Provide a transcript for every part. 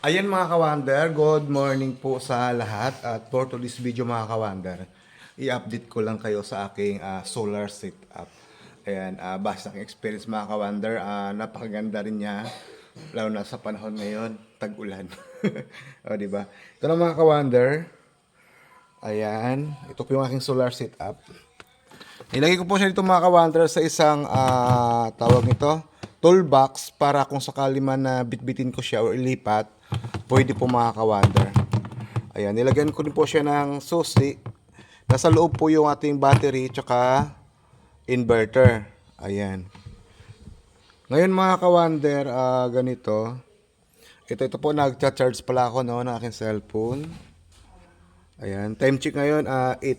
Ayan mga kawander, good morning po sa lahat at for today's video mga kawander, i-update ko lang kayo sa aking ah, solar setup. Ayan, uh, base sa aking experience mga kawander, ah, napakaganda rin niya, lalo na sa panahon ngayon, tag-ulan. o, di ba? Ito na mga kawander, ayan, ito po yung aking solar setup. Nilagay ko po siya dito mga kawander sa isang ah, tawag nito, toolbox para kung sakali man na bitbitin ko siya o ilipat, pwede po mga kawander. Ayan, nilagyan ko rin po siya ng susi. Nasa loob po yung ating battery tsaka inverter. Ayan. Ngayon mga kawander, ah, ganito. Ito, ito po, nagcha-charge pala ako no, ng aking cellphone. Ayan, time check ngayon, ah 8,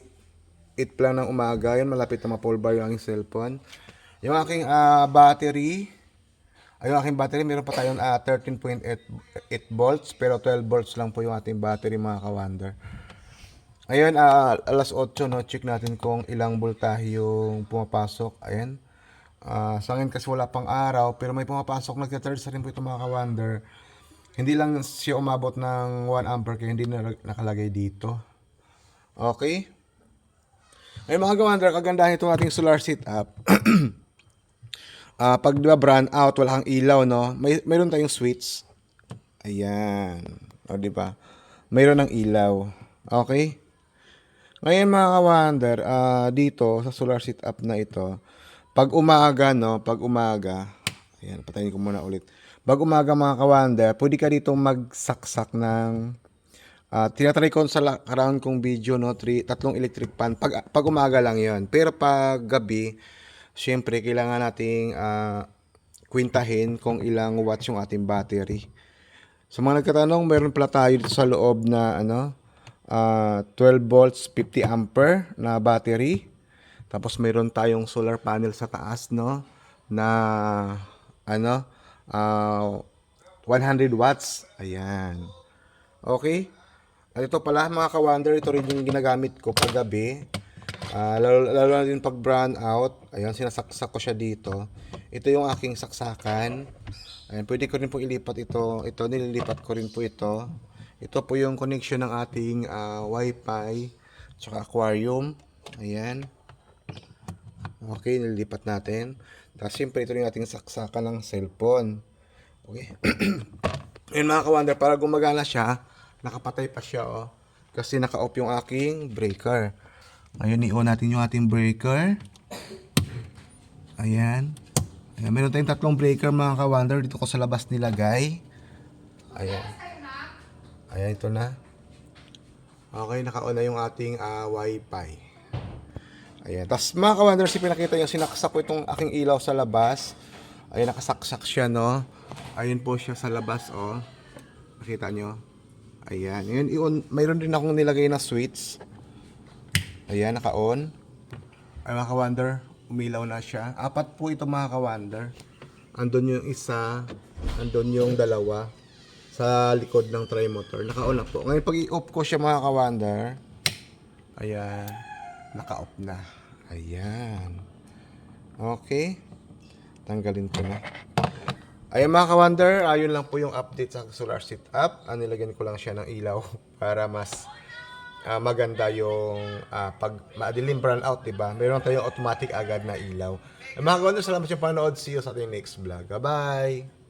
8 pa lang ng umaga. Yan, malapit na ma-full bar yung aking cellphone. Yung aking ah, battery, ay yung aking battery, meron pa tayong ah, 13.8 8 volts, pero 12 volts lang po yung ating battery mga kawander. Ayun, ah, alas 8, no, check natin kung ilang voltahe yung pumapasok. Ayan. Ah, sa akin kasi wala pang araw, pero may pumapasok, nagka-charge na rin po ito mga kawander. Hindi lang siya umabot ng 1 ampere kaya hindi na nakalagay dito. Okay? Ay mga kawander, kagandahan itong ating solar setup. Ah, pag diba brand out, wala kang ilaw, no? May mayroon tayong switch. Ayan. O, di ba? Mayroon ng ilaw. Okay? Ngayon mga kawander, ah, dito sa solar setup na ito, pag umaga, no? Pag umaga, ayan, patayin ko muna ulit. Pag umaga mga kawander, pwede ka dito magsaksak ng Ah, tinatry ko sa karaan kong video, no, tri, tatlong electric fan. Pag, pag umaga lang yon Pero pag gabi, syempre, kailangan nating ah, kwintahin kung ilang watts yung ating battery. Sa mga nagkatanong, meron pala tayo dito sa loob na ano, ah, 12 volts, 50 ampere na battery. Tapos meron tayong solar panel sa taas, no, na ano, ah, 100 watts. Ayan. Okay? At ito pala mga ka-wonder, ito rin yung ginagamit ko pag Ah, lalo, lalo na din pag brown out. Ayan, sinasaksak ko siya dito. Ito yung aking saksakan. Ayan, pwede ko rin po ilipat ito. Ito, nililipat ko rin po ito. Ito po yung connection ng ating ah, wifi tsaka aquarium. Ayan. Okay, nililipat natin. Tapos siyempre ito yung ating saksakan ng cellphone. Okay. Ayun mga ka-wonder, para gumagana siya, nakapatay pa siya oh. Kasi naka-off yung aking breaker. Ngayon i-on natin yung ating breaker. Ayan. Ayan. Meron tayong tatlong breaker mga ka-wonder. Dito ko sa labas nilagay. Ayan. Ayan, ito na. Okay, naka-on na yung ating ah, wifi. Ayan. Tapos mga ka-wonder, si pinakita yung sinaksak ko itong aking ilaw sa labas. Ayan, nakasaksak siya, no? Ayun po siya sa labas, oh. Nakita nyo? Ayan. Yun, i-on. Mayroon din akong nilagay na switch. Ayan, naka-on. Ay, mga ka-wonder, umilaw na siya. Apat po ito, mga ka-wonder. Andun yung isa, andun yung dalawa sa likod ng trimotor. Naka-on na po. Ngayon, pag i-off ko siya, mga ka-wonder, ayan, naka-off na. Ayan. Okay. Tanggalin ko na. Ayan mga ka-wonder, ayun lang po yung update sa solar setup. Ah, nilagyan ko lang siya ng ilaw para mas ah, maganda yung ah, pag maadilim brown out, diba? Meron tayong automatic agad na ilaw. Mga ka-wonder, salamat sa panood. See you sa ating next vlog. Bye-bye!